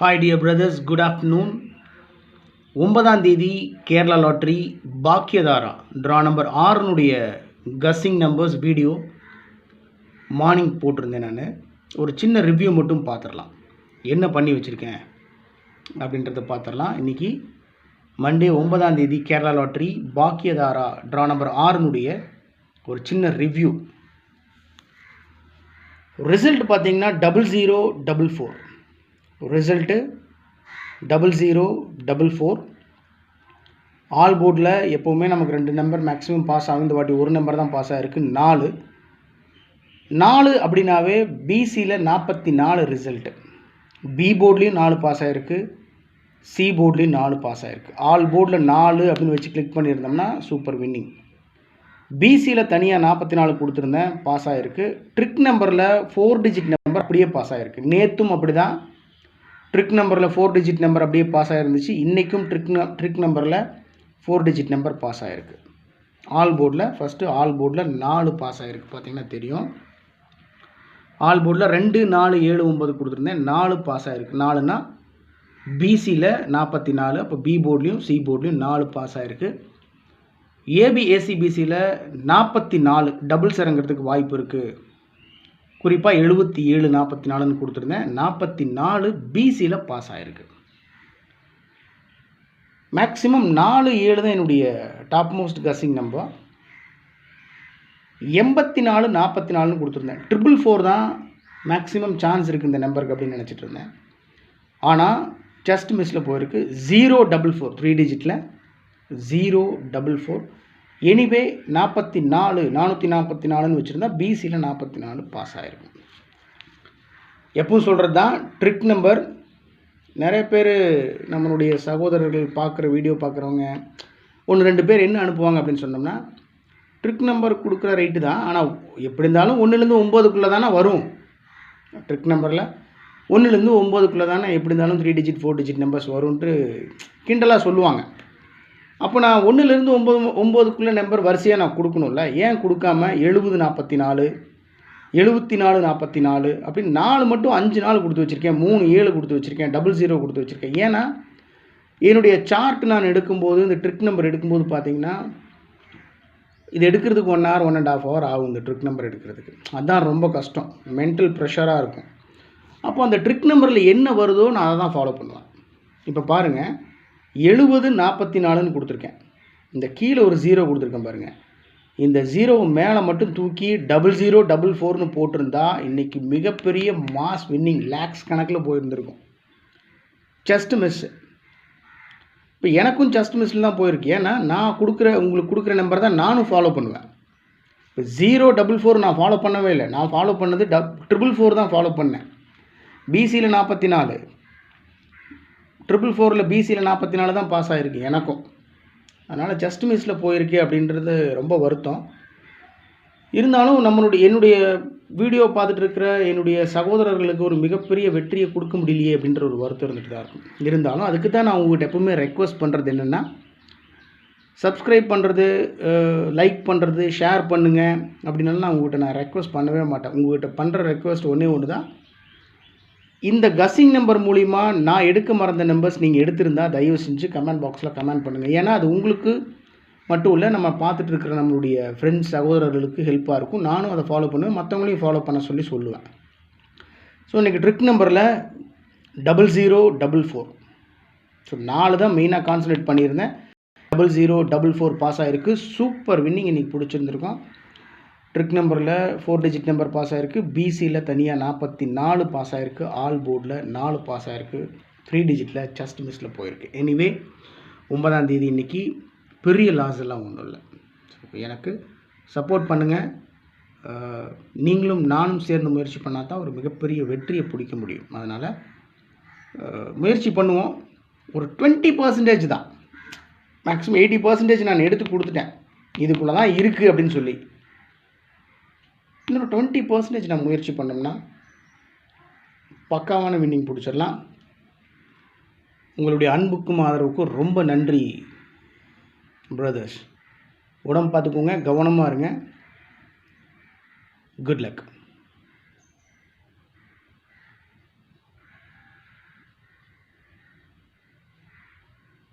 Hi dear brothers good afternoon ஒன்பதாம் தேதி Kerala lottery Bhagyathara. Draw number ஆறுனுடைய guessing numbers video morning போட்டிருந்தேன் நான். ஒரு சின்ன ரிவ்யூ மட்டும் பார்த்துடலாம். என்ன பண்ணி வச்சுருக்கேன் அப்படின்றத பார்த்துடலாம். இன்றைக்கி மண்டே ஒன்பதாம் தேதி Kerala lottery Bhagyathara. Draw number ஆறுனுடைய ஒரு சின்ன ரிவ்யூ ரிசல்ட் பார்த்தீங்கன்னா double zero double four result double zero double four all போர்டில் எப்போவுமே நமக்கு ரெண்டு நம்பர் மேக்ஸிமம் பாஸ் ஆகும் இந்த வாட்டி ஒரு நம்பர் தான் பாஸ் ஆகிருக்கு நாலு. நாலு அப்படின்னாவே பிசியில் நாற்பத்தி நாலு ரிசல்ட்டு பி போர்ட்லேயும் நாலு பாஸ் ஆகிருக்கு சி போர்ட்லேயும் நாலு பாஸ் ஆகிருக்கு ஆல் போர்டில் நாலு அப்படின்னு வச்சு கிளிக் பண்ணியிருந்தோம்னா சூப்பர் வின்னிங் பிசியில் தனியாக நாற்பத்தி நாலு கொடுத்துருந்தேன் பாஸ் ஆகிருக்கு ட்ரிக் நம்பரில் ஃபோர் டிஜிட் நம்பர் அப்படியே பாஸ் ஆகிருக்கு நேற்றும் அப்படி தான் ட்ரிக் நம்பரில் ஃபோர் டிஜிட் நம்பர் அப்படியே பாஸ் ஆகிருந்துச்சு இன்றைக்கும் ட்ரிக் ட்ரிக் நம்பரில் ஃபோர் டிஜிட் நம்பர் பாஸ் ஆகிருக்கு ஆல் போர்டில் ஃபஸ்ட்டு ஆல் போர்டில் நாலு பாஸ் ஆகிருக்கு பார்த்தீங்கன்னா தெரியும். ஆல் போர்டில் ரெண்டு நாலு ஏழு ஒம்பது கொடுத்துருந்தேன். நாலு பாஸ் ஆகிருக்கு நாலுனா பிசியில் நாற்பத்தி நாலு அப்போ பி போர்ட்லேயும் சி போர்ட்லேயும் நாலு பாஸ் ஆகிருக்கு ஏபி நாற்பத்தி நாலு டபுள்ஸ் இறங்குறதுக்கு வாய்ப்பு இருக்குது குறிப்பாக எழுபத்தி ஏழு நாற்பத்தி நாலுன்னு கொடுத்துருந்தேன். நாற்பத்தி நாலு பிசியில் பாஸ் ஆகிருக்கு மேக்ஸிமம் நாலு ஏழு தான் என்னுடைய டாப் மோஸ்ட் கசிங் நம்பர் எண்பத்தி நாலு நாற்பத்தி நாலுன்னு கொடுத்துருந்தேன். ட்ரிபிள் ஃபோர் தான் மேக்ஸிமம் சான்ஸ் இருக்குது இந்த நம்பருக்கு அப்படின்னு நினச்சிட்டு இருந்தேன். ஆனால் ஜஸ்ட் மிஸ்ஸில் போயிருக்கு. ஜீரோ டபுள் ஃபோர் த்ரீ டிஜிட்டில் ஜீரோ டபுள் ஃபோர் எனிவே நாற்பத்தி நாலு நானூற்றி நாற்பத்தி நாலுன்னு வச்சுருந்தா பிசியில் நாற்பத்தி நாலு பாஸ் ஆகிருக்கும் எப்பவும் சொல்கிறது தான் ட்ரிக் நம்பர் நிறைய பேர் நம்மளுடைய சகோதரர்கள் பார்க்குற வீடியோ பார்க்குறவங்க ஒன்று ரெண்டு பேர் என்ன அனுப்புவாங்க அப்படின்னு சொன்னோம்னா ட்ரிக் நம்பர் கொடுக்குற ரைட்டு தான். ஆனால் எப்படி இருந்தாலும் ஒன்றுலேருந்து ஒம்போதுக்குள்ளே தானே வரும். ட்ரிக் நம்பரில் ஒன்றுலேருந்து ஒம்போதுக்குள்ளே தானே எப்படி இருந்தாலும் three digit four digit numbers வரும்ன்ட்டு கிண்டலாக சொல்லுவாங்க. அப்போ நான் ஒன்றுலேருந்து ஒம்பது ஒம்போதுக்குள்ளே நம்பர் வரிசையாக நான் கொடுக்கணும்ல? ஏன் கொடுக்காம எழுபது நாற்பத்தி நாலு எழுபத்தி நாலு நாற்பத்தி நாலு அப்படின்னு நாலு மட்டும் அஞ்சு நாள் கொடுத்து வச்சுருக்கேன் மூணு ஏழு கொடுத்து வச்சுருக்கேன் டபுள் ஜீரோ கொடுத்து வச்சுருக்கேன். ஏன்னா என்னுடைய சார்ட் நான் எடுக்கும்போது இந்த ட்ரிக் நம்பர் எடுக்கும்போது பார்த்தீங்கன்னா இது எடுக்கிறதுக்கு one hour one and half hour ஆகும் இந்த ட்ரிக் நம்பர் எடுக்கிறதுக்கு. அதுதான் ரொம்ப கஷ்டம். மென்டல் ப்ரெஷராக இருக்கும். அப்போ அந்த ட்ரிக் நம்பரில் என்ன வருதோ நான் அதை தான் ஃபாலோ பண்ணுவேன். இப்போ பாருங்கள் எழுபது நாற்பத்தி நாலுன்னு கொடுத்துருக்கேன். இந்த கீழே ஒரு ஜீரோ கொடுத்துருக்கேன் பாருங்கள் இந்த ஜீரோவை மேலே மட்டும் தூக்கி டபுள் ஜீரோ டபுள் ஃபோர்னு போட்டிருந்தா இன்றைக்கி மிகப்பெரிய மாஸ் வின்னிங் லேக்ஸ் கணக்கில் போயிருந்திருக்கும். ஜஸ்ட் மிஸ்ஸு இப்போ எனக்கும் ஜஸ்ட் மிஸ்ஸில் தான் போயிருக்கு. ஏன்னா நான் கொடுக்குற உங்களுக்கு கொடுக்குற நம்பர் தான் நானும் ஃபாலோ பண்ணுவேன். இப்போ ஜீரோ டபுள் ஃபோர் நான் ஃபாலோ பண்ணவே இல்லை. நான் ஃபாலோ பண்ணது டப் ட்ரிபிள் ஃபோர் தான் ஃபாலோ பண்ணேன். பிசியில் நாற்பத்தி நாலு ட்ரிபிள் ஃபோரில் பிசியில் நாற்பத்தி நாலு தான் பாஸ் ஆகிருக்கு எனக்கும். அதனால் ஜஸ்ட் மிஸ்ஸில் போயிருக்கே அப்படின்றது ரொம்ப வருத்தம். இருந்தாலும் நம்மளுடைய என்னுடைய வீடியோ பார்த்துட்டு இருக்கிற என்னுடைய சகோதரர்களுக்கு ஒரு மிகப்பெரிய வெற்றியை கொடுக்க முடியலையே அப்படின்ற ஒரு வருத்தம் இருந்துட்டு தான் இருக்கும். இருந்தாலும் அதுக்கு தான் நான் உங்கள்கிட்ட எப்பவுமே ரெக்வஸ்ட் பண்ணுறது என்னென்னா சப்ஸ்கிரைப் பண்ணுறது லைக் பண்ணுறது ஷேர் பண்ணுங்கள் அப்படின்னாலும் நான் உங்கள்கிட்ட நான் ரெக்வஸ்ட் பண்ணவே மாட்டேன். உங்கள்கிட்ட பண்ணுற ரெக்வஸ்ட் ஒன்றே ஒன்று தான் இந்த கஸ்ஸிங் நம்பர் மூலிமா நான் எடுக்க மறந்த நம்பர்ஸ் நீங்கள் எடுத்திருந்தால் தயவு செஞ்சு கமெண்ட் பாக்ஸில் கமெண்ட் பண்ணுங்கள் ஏன்னா அது உங்களுக்கு மட்டும் இல்லை நம்ம பார்த்துட்டு இருக்கிற நம்மளுடைய ஃப்ரெண்ட்ஸ் சகோதரர்களுக்கு ஹெல்ப்பாக இருக்கும். நானும் அதை ஃபாலோ பண்ணுவேன். மற்றவங்களையும் ஃபாலோ பண்ண சொல்லி சொல்லுவேன். ஸோ இன்றைக்கி ட்ரிக் நம்பரில் double zero double four so நாலு தான் மெயினாக கான்சன்ட்ரேட் பண்ணியிருந்தேன். Double zero double four pass ஆகிருக்கு சூப்பர் வின்னிங் இன்றைக்கி பிடிச்சிருந்துருக்கோம். ட்ரிக் நம்பரில் ஃபோர் டிஜிட் நம்பர் பாஸ் ஆகிருக்கு பிசியில் தனியாக நாற்பத்தி நாலு பாஸ் ஆகிருக்கு ஆல் போர்டில் நாலு பாஸ் ஆகிருக்கு த்ரீ டிஜிட்டில் ஜஸ்ட் மிஸ்ஸில் போயிருக்கு. எனிவே ஒன்பதாம் தேதி இன்றைக்கி பெரிய லாஸ் எல்லாம் ஒன்றும் இல்லை. எனக்கு சப்போர்ட் பண்ணுங்கள் நீங்களும் நானும் சேர்ந்து முயற்சி பண்ணால் தான் ஒரு மிகப்பெரிய வெற்றியை பிடிக்க முடியும். அதனால் முயற்சி பண்ணுவோம். ஒரு டுவெண்ட்டி பர்சன்டேஜ் தான். மேக்ஸிமம் எயிட்டி பர்சன்டேஜ் நான் எடுத்து கொடுத்துட்டேன். இதுக்குள்ளே தான் இருக்குது அப்படின்னு சொல்லி. இன்னொரு டுவெண்ட்டி பர்சன்டேஜ் நான் முயற்சி பண்ணோம்னா பக்காவான வின்னிங் பிடிச்சிடலாம். உங்களுடைய அன்புக்கும் ஆதரவுக்கும் ரொம்ப நன்றி பிரதர்ஸ் உடம்பு பார்த்துக்கோங்க கவனமாக இருங்க. Good luck